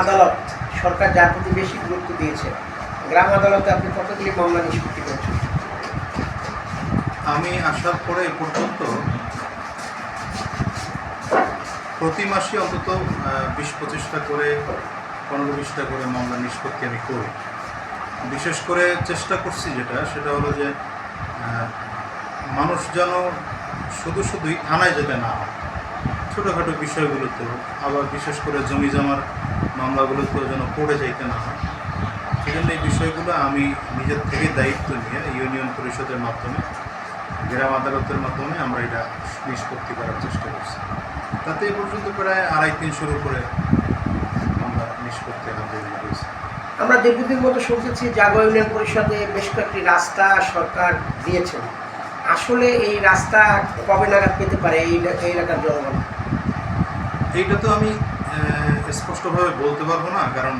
আদালত সরকার যার প্রতি বেশি গুরুত্ব দিয়েছে। গ্রাম আদালতে আপনি কতগুলি মামলা নিষ্পত্তি করছেন? আমি আসার পরে এ পর্যন্ত প্রতি মাসে অন্তত বিশ পঁচিশটা করে, পনেরো বিশটা করে মামলা নিষ্পত্তি আমি করি। বিশেষ করে চেষ্টা করছি যেটা, সেটা হলো যে মানুষ যেন শুধু শুধুই থানায় যেতে না হয় ছোটোখাটো বিষয়গুলোতে আবার বিশেষ করে জমি জমার মামলাগুলোতেও যেন পড়ে যাইতে না হয় সেজন্য এই বিষয়গুলো আমি নিজের থেকে দায়িত্ব নিয়ে ইউনিয়ন পরিষদের মাধ্যমে, গ্রাম আদালতের মাধ্যমে আমরা এটা নিষ্পত্তি করার চেষ্টা করছি। তাতে এ পর্যন্ত প্রায় আড়াই তিন শুরু করে আমরা নিষ্পত্তি আলহামদুলিল্লাহ আমরা দীর্ঘদিন মতো শুনতেছি জাগো ইউনিয়ন পরিষদে বেশ কয়েকটি রাস্তা সরকার দিয়েছেন। আসলে এই রাস্তা কবে নাগাদ পেতে পারে এই এলাকার জনগণ? এইটা তো আমি স্পষ্টভাবে বলতে পারব না, কারণ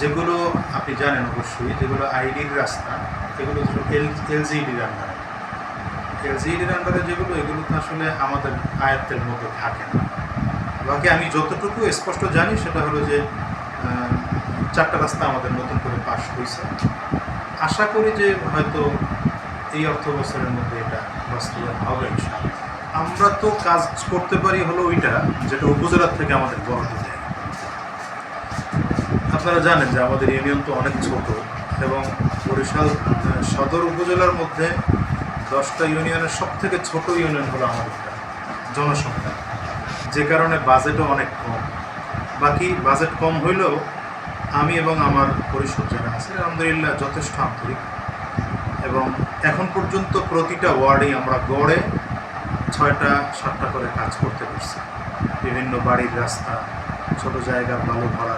যেগুলো আপনি জানেন অবশ্যই, যেগুলো আইডির রাস্তা, এগুলো এল এলজিডির আন্ডারে এলজিডির আন্ডারে যেগুলো, এগুলো তো আসলে আমাদের আয়ত্তের মধ্যে থাকে না। বাকি আমি যতটুকু স্পষ্ট জানি, সেটা হলো যে চারটা রাস্তা আমাদের নতুন করে পাশ হয়েছে আশা করি যে হয়তো এই অর্থ বছরের মধ্যে এটা বাস্তবায়ন হবে, ইনশাআল্লাহ। আমরা তো কাজ করতে পারি হলো ওইটা, যেটা উপজেলার থেকে আমাদের বরাদ্দ দেয়। আপনারা জানেন যে আমাদের ইউনিয়ন তো অনেক ছোট এবং বরিশাল সদর উপজেলার মধ্যে দশটা ইউনিয়নের সব থেকে ছোট ইউনিয়ন হলো আমাদেরটা জনসংখ্যা। যে কারণে বাজেটও অনেক কম। বাকি বাজেট কম হইলেও আমি এবং আমার পরিষদ যারা আছে, আলহামদুলিল্লাহ যথেষ্ট আন্তরিক। এবং এখন পর্যন্ত প্রতিটা ওয়ার্ডেই আমরা গড়ে ছয়টা, সাতটা করে কাজ করতে পারছি। বিভিন্ন বাড়ির রাস্তা, ছোট জায়গা ভালো ভাড়া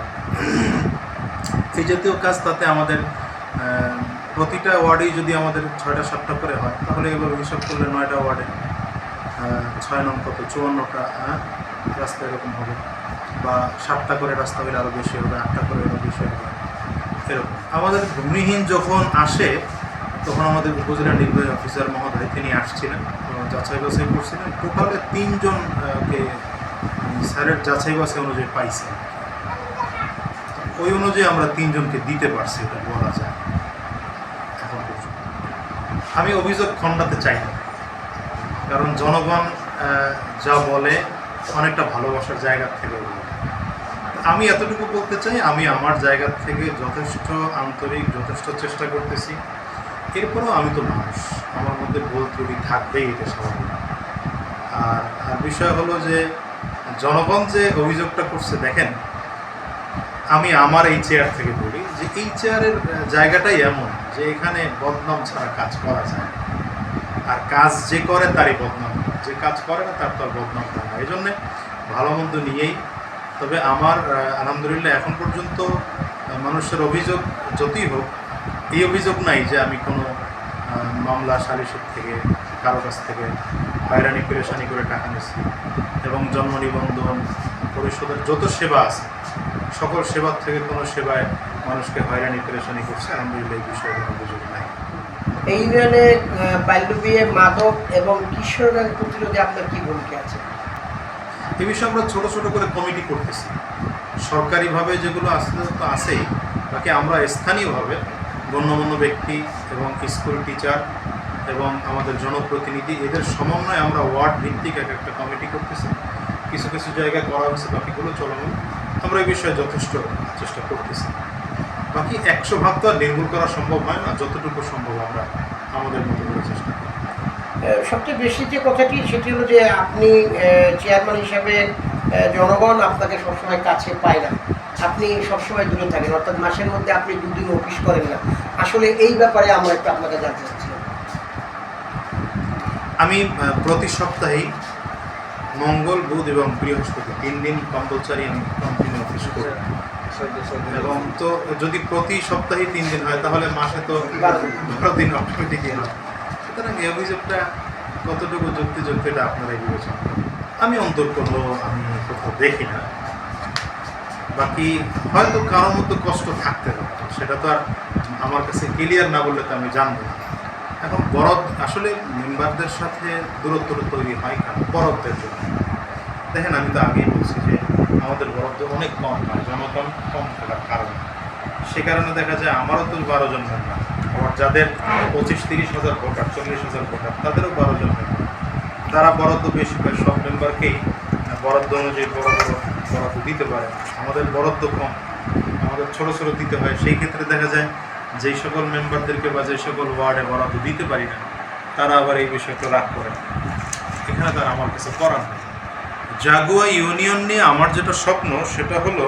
এই জাতীয় কাজ তাতে আমাদের প্রতিটা ওয়ার্ডেই যদি আমাদের ছয়টা, সাতটা করে হয়, তাহলে এভাবে হিসাব করলে নয়টা ওয়ার্ডে ছয় নং কত, চুয়ান্নটা রাস্তা এরকম হবে। বা সাতটা করে রাস্তা হলে আরও বেশি হবে, আটটা করে আরও বেশি হবে। এরকম। আমাদের ভূমিহীন যখন আসে, তখন আমাদের উপজেলা নির্বাহী অফিসার মহোদয়, তিনি আসছিলেন। যাচাই বাছাই করছিলেন টোটালে তিনজনকে স্যারের যাচাই বাছাই অনুযায়ী পাইছেন ওই অনুযায়ী আমরা তিনজনকে দিতে পারছি, এটা বলা যায়। এখন আমি অভিযোগ খণ্ডাতে চাই না। কারণ জনগণ যা বলে, অনেকটা ভালোবাসার জায়গা থেকে বলে। আমি এতটুকু বলতে চাই, আমি আমার জায়গা থেকে যথেষ্ট আন্তরিক, যথেষ্ট চেষ্টা করতেছি। এরপরেও আমি তো মানুষ। আমার মধ্যে ভুল ত্রুটি থাকবেই এটা স্বাভাবিক। আর আর বিষয় হলো যে, জনগণ যে অভিযোগটা করছে, দেখেন, আমি আমার এই চেয়ার থেকে বলি যে, এই চেয়ারের জায়গাটাই এমন যে, এখানে বদনাম ছাড়া কাজ করা যায় আর কাজ যে করে তারই বদনাম। যে কাজ করে না, তার তো আর বদনাম হয় না। এই জন্যে ভালো মন্দ নিয়েই। তবে আমার আলহামদুলিল্লাহ এখন পর্যন্ত মানুষের অভিযোগ যতই হোক, এই অভিযোগ নাই যে আমি কোনো মামলা সালিসের থেকে কারও কাছ থেকে হয়রানি পেরেশানি করে টাকা নিচ্ছি এবং জন্ম নিবন্ধন পরিষদের যত সেবা আছে সকল সেবার থেকে কোনো সেবায় মানুষকে হয়রানি পেরেশানি করছে আলহামদুলিল্লাহ এই বিষয়ে কোনো অভিযোগ নাই। এই ইউনিয়নে বাল্য বিয়ে মাদক এবং কিশোর প্রতিরোধে আপনার কি ভূমিকা আছে? এই বিষয়ে আমরা ছোট ছোট করে কমিটি করতেছি। সরকারিভাবে যেগুলো আসলে তো আছেই বাকি আমরা স্থানীয়ভাবে গণ্যমান্য ব্যক্তি এবং স্কুল টিচার এবং আমাদের জনপ্রতিনিধি, এদের সমন্বয়ে আমরা ওয়ার্ড ভিত্তিক এক একটা কমিটি করতেছি। কিছু কিছু জায়গায় করা হয়েছে, বাকিগুলো চলমান। আমরা এই বিষয়ে যথেষ্ট চেষ্টা করতেছি। বাকি একশো ভাগ তো আর নির্মূল করা সম্ভব হয় না, যতটুকু সম্ভব আমরা আমাদের মতো করে চেষ্টা করি। সবচেয়ে বেশি যে কথাটি, সেটি হলো যে আপনি চেয়ারম্যান হিসেবে জনগণ আপনাকে সবসময় কাছে পায় না। আপনি সবসময় দূরে থাকেন অর্থাৎ মাসের মধ্যে আপনি দুদিন অফিস করেন না। আসলে এই ব্যাপারে আমরা একটু আপনাকে জানতে চাচ্ছিলাম। আমি প্রতি সপ্তাহেই মঙ্গল বুধ এবং বৃহস্পতি তিন দিন কম্পালসারি আমি কন্টিনিউ অফিস করি। এবং তো যদি প্রতি সপ্তাহে তিন দিন হয় তাহলে মাসে তো বারো দিন। অটোমেটিকই হয়। সুতরাং এই অভিযোগটা কতটুকু যুক্তিযুক্ত এটা আপনারাই বিবেচনা করুন। আমি অন্তর করল আমি কোথাও দেখি না। বাকি হয়তো কারোর মধ্যে কষ্ট থাকতে পারতো সেটা তো আর আমার কাছে ক্লিয়ার না বললে তো আমি জানব না। এখন বরদ আসলে মেম্বারদের সাথে দূরত্ব তৈরি হয় কেন বরদদের জন্য। দেখেন, আমি তো আগেই বলছি যে আমাদের বরাদ্দ অনেক কম হয়, জনগণ কম থাকার কারণে। সে কারণে দেখা যায় আমারও তো বারো জন মেম্বার। আবার যাদের পঁচিশ, তিরিশ হাজার ভোটার, চল্লিশ হাজার ভোটার, তাদেরও বারো জন মেম্বার। তারা বরাদ্দ বেশি পায় সব মেম্বারকেই বরাদ্দ অনুযায়ী বড় বরাদ্দ দিতে পারে। আমাদের বরাদ্দ কম, আমাদের ছোট ছোট দিতে হয়। সেই ক্ষেত্রে দেখা যায় যেই সকল মেম্বারদেরকে বা যে সকল ওয়ার্ডে বরাদ্দ দিতে পারি না, তারা আবার এই বিষয়টা রাগ করে এখানে তার আমার কাছে করার নেই। জাগুয়া ইউনিয়ন নিয়ে আমার যেটা স্বপ্ন, সেটা হলো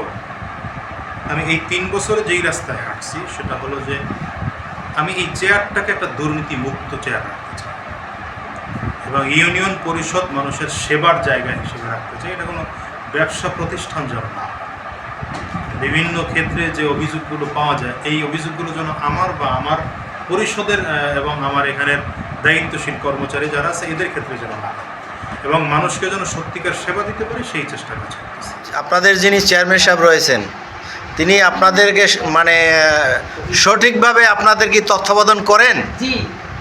আমি এই তিন বছরে যেই রাস্তায় হাঁটছি, সেটা হলো যে আমি এই চেয়ারটাকে একটা দুর্নীতি মুক্ত চেয়ার রাখতে চাই। এবং ইউনিয়ন পরিষদ মানুষের সেবার জায়গা হিসেবে রাখতে চাই এটা কোনো ব্যবসা প্রতিষ্ঠান যেন না বিভিন্ন ক্ষেত্রে যে অভিযোগগুলো পাওয়া যায় এই অভিযোগগুলো যেন আমার বা আমার পরিষদের এবং আমার এখানের দায়িত্বশীল কর্মচারী যারা আছে এদের ক্ষেত্রে যেন না এবং মানুষকে যেন সত্যিকার সেবা দিতে পারি সেই চেষ্টা কাজ আপনাদের যিনি চেয়ারম্যান সাহেব রয়েছেন তিনি আপনাদেরকে মানে সঠিকভাবে আপনাদের কি তত্ত্বাবধান করেন?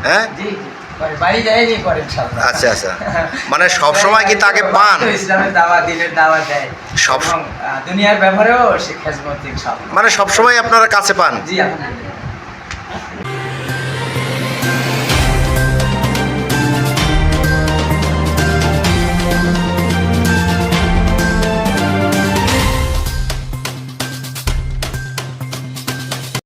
হ্যাঁ? আচ্ছা আচ্ছা। মানে সব সময় কি তাকে পান? ইসলামের দাওয়া দিনের দাওয়া দেয়। সব- দুনিয়ার ব্যাপারেও সে খেজমত মানে সব সময় আপনারা কাছে পান? জি